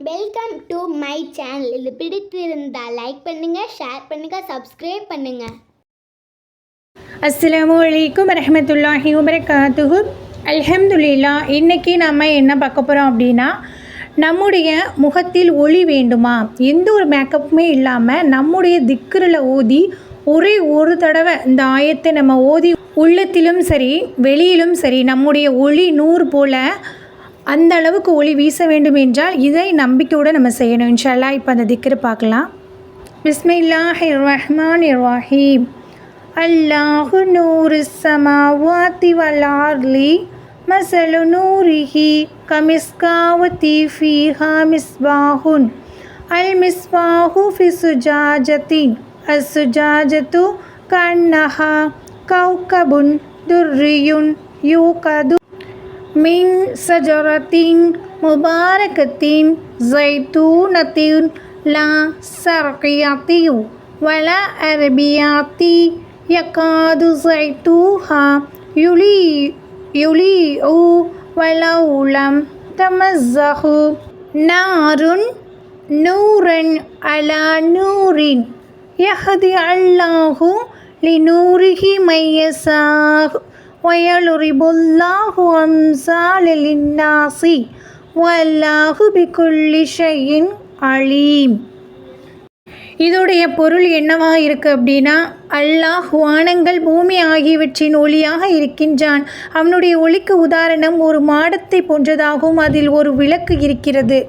Welcome to my channel இது பிடித்திருந்தால் like பண்ணுங்கள் ஷேர் பண்ணுங்கள் சப்ஸ்கிரைப் பண்ணுங்கள் அஸ்ஸலாமு வலைக்கும் வரஹ்மத்துல்லாஹி வபரகாத்துஹு. அல்ஹம்துல்லா இன்றைக்கி நம்ம என்ன பார்க்க போகிறோம் அப்படின்னா நம்முடைய முகத்தில் ஒளி வேண்டுமா? எந்த ஒரு மேக்கப்புமே இல்லாமல் நம்முடைய திக்கரில் ஊதி ஒரே ஒரு தடவை இந்த ஆயத்தை நம்ம ஓதி உள்ளத்திலும் சரி வெளியிலும் சரி நம்முடைய ஒளி நூறு போல் அந்த அளவுக்கு ஒளி வீச வேண்டும் என்றால் இதை நம்பிக்கையோடு நம்ம செய்யணும் இன்ஷால்லா இப்போ அந்த திக்கரை பார்க்கலாம். பிஸ்மில்லாஹிர் ரஹ்மானிர் ரஹீம் அல்லாஹு நூறு சமாவாத்தி வலார்லி மசலு நூரிஹி கமிஸ்காவதி ஃபீஹா மிஸ்பாஹுன் அல் மிஸ்பாஹு ஃபி சுஜாஜத்தின். அசுஜாஜத்து கண்ணஹா கௌகபுன் துர்ரியுன் யூகது من شجرة مباركة زيتونة لا شرقية ولا غربية يكاد زيتها يليء يليء ولو لم تمزه نار نورا على نور يهدي الله لنوره من يشاء ويضرب الله أمثال للناس والله بكل شيء عليم இதோடைய பொருள் என்னவா இருக்கு அப்படின்னா அல்லாஹ் வானங்கள் பூமி ஆகியவற்றின் ஒளியாக இருக்கின்றான் அவனுடைய ஒளிக்கு உதாரணம் ஒரு மாடத்தை போன்றதாகவும் அதில் ஒரு விளக்கு இருக்கிறது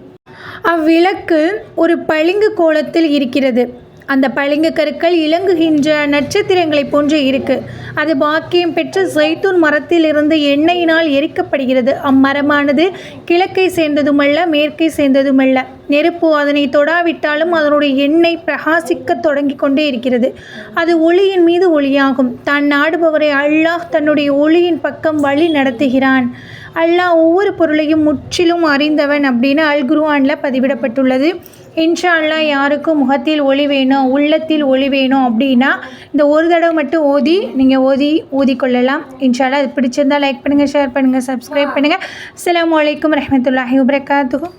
அவ்விளக்கு ஒரு பளிங்கு கோலத்தில் இருக்கிறது அந்த பளிங்கு கற்கள் இலங்குகின்ற நட்சத்திரங்களைப் போன்று இருக்கு. அது பாக்கியம் பெற்ற ஜைத்தூன் மரத்திலிருந்து எண்ணெயினால் எரிக்கப்படுகிறது. அம்மரமானது கிழக்கை சேர்ந்ததுமல்ல மேற்கை சேர்ந்ததுமல்ல. நெருப்பு அதனை தொடாவிட்டாலும் அதனுடைய எண்ணெய் பிரகாசிக்க தொடங்கி கொண்டே இருக்கிறது. அது ஒளியின் மீது ஒளியாகும். தான் நாடுபவரை அல்லாஹ் தன்னுடைய ஒளியின் பக்கம் வழி நடத்துகிறான். அல்லாஹ் ஒவ்வொரு பொருளையும் முற்றிலும் அறிந்தவன் அப்படின்னு அல் குருவானில் பதிவிடப்பட்டுள்ளது. இன்ஷா யாருக்கும் முகத்தில் ஒளி வேணும் உள்ளத்தில் ஒளி வேணும் அப்படின்னா இந்த ஒரு தடவை மட்டும் ஓதி நீங்கள் ஓதி ஊதிக்கொள்ளலாம். இன்ஷால்லா அது பிடிச்சிருந்தால் லைக் பண்ணுங்கள் ஷேர் பண்ணுங்கள் சப்ஸ்கிரைப் பண்ணுங்கள் அஸ்ஸலாமு அலைக்கும் ரஹமத்துல்லாஹி வபரகாத்துஹு.